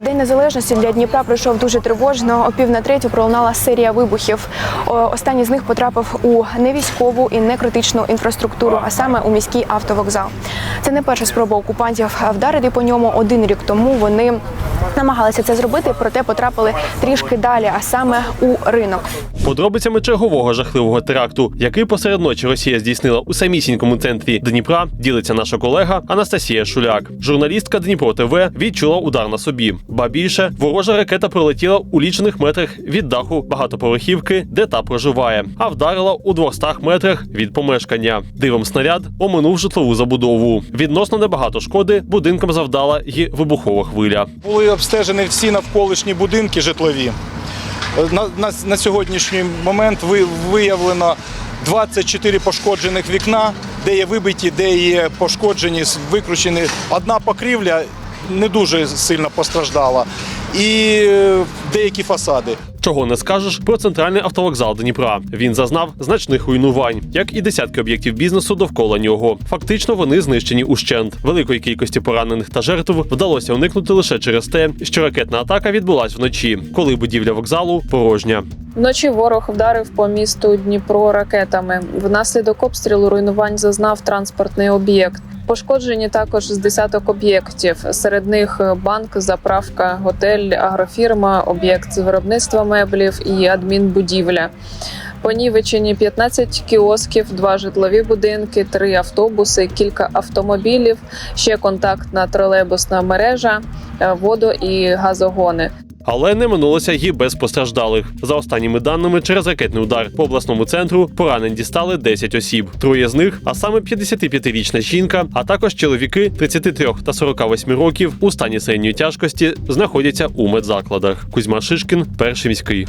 День незалежності для Дніпра пройшов дуже тривожно. О пів на третю пролунала серія вибухів. Останній з них потрапив у невійськову і некритичну інфраструктуру, а саме у міський автовокзал. Це не перша спроба окупантів вдарити по ньому. Один рік тому вони намагалися це зробити, проте потрапили трішки далі, а саме у ринок. Подробицями чергового жахливого теракту, який посеред ночі Росія здійснила у самісінькому центрі Дніпра, ділиться наша колега Анастасія Шуляк. Журналістка Дніпро ТВ відчула удар на собі. Ба більше ворожа ракета прилетіла у лічених метрах від даху багатоповерхівки, де та проживає, а вдарила у 200 метрах від помешкання. Дивом снаряд оминув житлову забудову. Відносно небагато шкоди будинкам завдала й вибухова хвиля. Були обстежені всі навколишні будинки житлові. На, на, на сьогоднішній момент ви, виявлено 24 пошкоджених вікна, де є вибиті, де є пошкоджені, викручені. Одна покрівля не дуже сильно постраждала. І е, деякі фасади. Чого не скажеш про центральний автовокзал Дніпра. Він зазнав значних руйнувань, як і десятки об'єктів бізнесу довкола нього. Фактично вони знищені ущент. Великої кількості поранених та жертв вдалося уникнути лише через те, що ракетна атака відбулась вночі, коли будівля вокзалу порожня. Вночі ворог вдарив по місту Дніпро ракетами. Внаслідок обстрілу руйнувань зазнав транспортний об'єкт. Пошкоджені також з десяток об'єктів. Серед них банк, заправка, готель, агрофірма, об'єкт з виробництва меблів і адмінбудівля. Понівечені 15 кіосків, два житлові будинки, три автобуси, кілька автомобілів, ще контактна тролейбусна мережа, е, водо і газогони. Але не минулося і без постраждалих. За останніми даними, через ракетний удар по обласному центру поранень дістали 10 осіб. Троє з них, а саме 55-річна жінка, а також чоловіки 33 та 48 років у стані середньої тяжкості знаходяться у медзакладах. Кузьма Шишкін, перший міський.